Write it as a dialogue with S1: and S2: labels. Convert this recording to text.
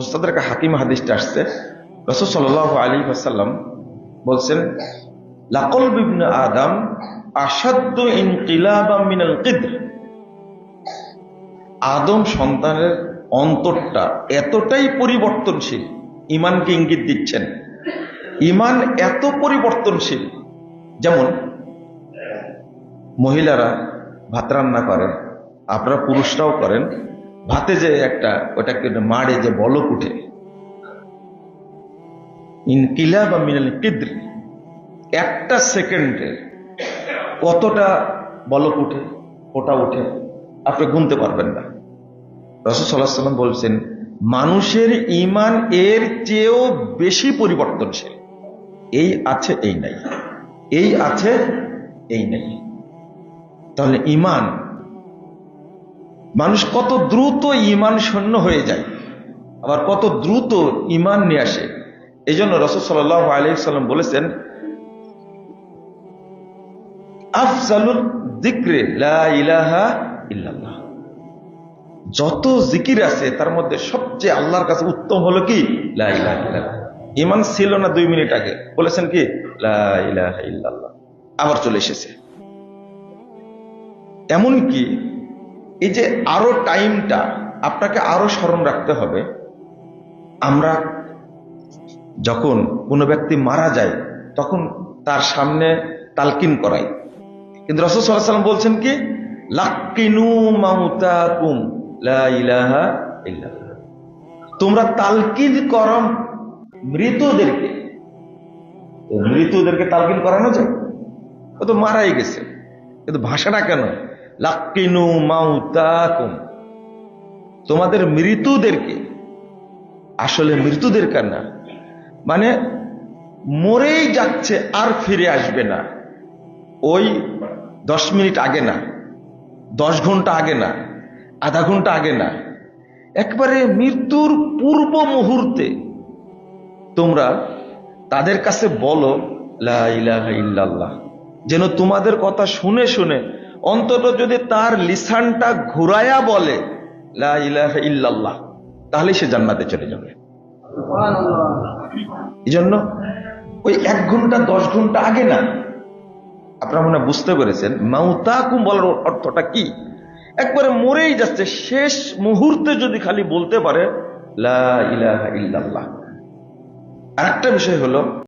S1: উস্তাদের একটা হাকিম হাদিসটা আসছে। রসদ সাল্লাহ আলী আসাল্লাম বলছেন লাকল বিবনে আদম আসাদ্দ ইনকিলাবা মিনাল কিদ্র। আদম সন্তানের অন্তরটা এতটাই পরিবর্তনশীল ইমানকে ইঙ্গিত দিচ্ছেন। ইমান এত পরিবর্তনশীল, যেমন মহিলারা ভাত রান্না করেন, আপনারা পুরুষরাও করেন ভাতে যে একটা, ওটাকে মাড়ে যে বলক উঠে ইনকিলা বা মিনাল কিদ্র। একটা সেকেন্ডে কতটা বলক উঠে ওটা উঠে আপনি গুনতে পারবেন না। রসদ সাল্লাহ সাল্লাম বলছেন, মানুষের ইমান এর চেয়েও বেশি পরিবর্তনশীল। এই আছে, এই নাই। এই আছে, এই নাই। তাহলে ইমান মানুষ কত দ্রুত ইমান শূন্য হয়ে যায়, আবার কত দ্রুত ইমান নিয়ে আসে। এই জন্য রসদ সাল্লাহ আলাইসাল্লাম বলেছেন, আফজালুল দিক্রে ইলাহা ইল্লাল্লাহ। যত জিকির আছে, তার মধ্যে সবচেয়ে আল্লাহর কাছে উত্তম হলো কি? ইমান ছিল না দুই মিনিট আগে। বলেছেন কি? আবার চলে এসেছে। এমনকি এই যে আরও টাইমটা, আপনাকে আরও স্মরণ রাখতে হবে, আমরা যখন কোনো ব্যক্তি মারা যায়, তখন তার সামনে তালকিন করাই। কিন্তু রসদ সাল্লাম বলছেন কি, লাক্কিনু মাউতাকুম ইলাহা তোমরা তালকিন করো মৃতদেরকে। মৃতদেরকে তালকিন করানো যায়? ও তো মারাই গেছে। কিন্তু ভাষাটা কেন? লাক্কিনু মাউতাকুম। তোমাদের মৃত্যুদেরকে, আসলে মৃত্যুদের না? মানে মরেই যাচ্ছে, আর ফিরে আসবে না। ওই দশ মিনিট আগে না, দশ ঘণ্টা আগে না, আধা ঘণ্টা আগে না, একবারে মৃত্যুর পূর্ব মুহূর্তে তোমরা তাদের কাছে বলো, লা ইলাহা ইল্লাল্লাহ। যেন তোমাদের কথা শুনে শুনে অন্তত যদি তার লিসানটা ঘুরায়া বলে ইল্লাল্লাহ তাহলে সে জান্নাতে চলে যাবে। এই জন্য ওই এক ঘণ্টা, দশ ঘণ্টা আগে না, আপনারা মনে বুঝতে পেরেছেন, মাউতাকুম বলার অর্থটা কি? একবারে মরেই যাচ্ছে, শেষ মুহূর্তে যদি খালি বলতে পারে, লা ইলাহা ইল্লাল্লাহ আরেকটা বিষয় হলো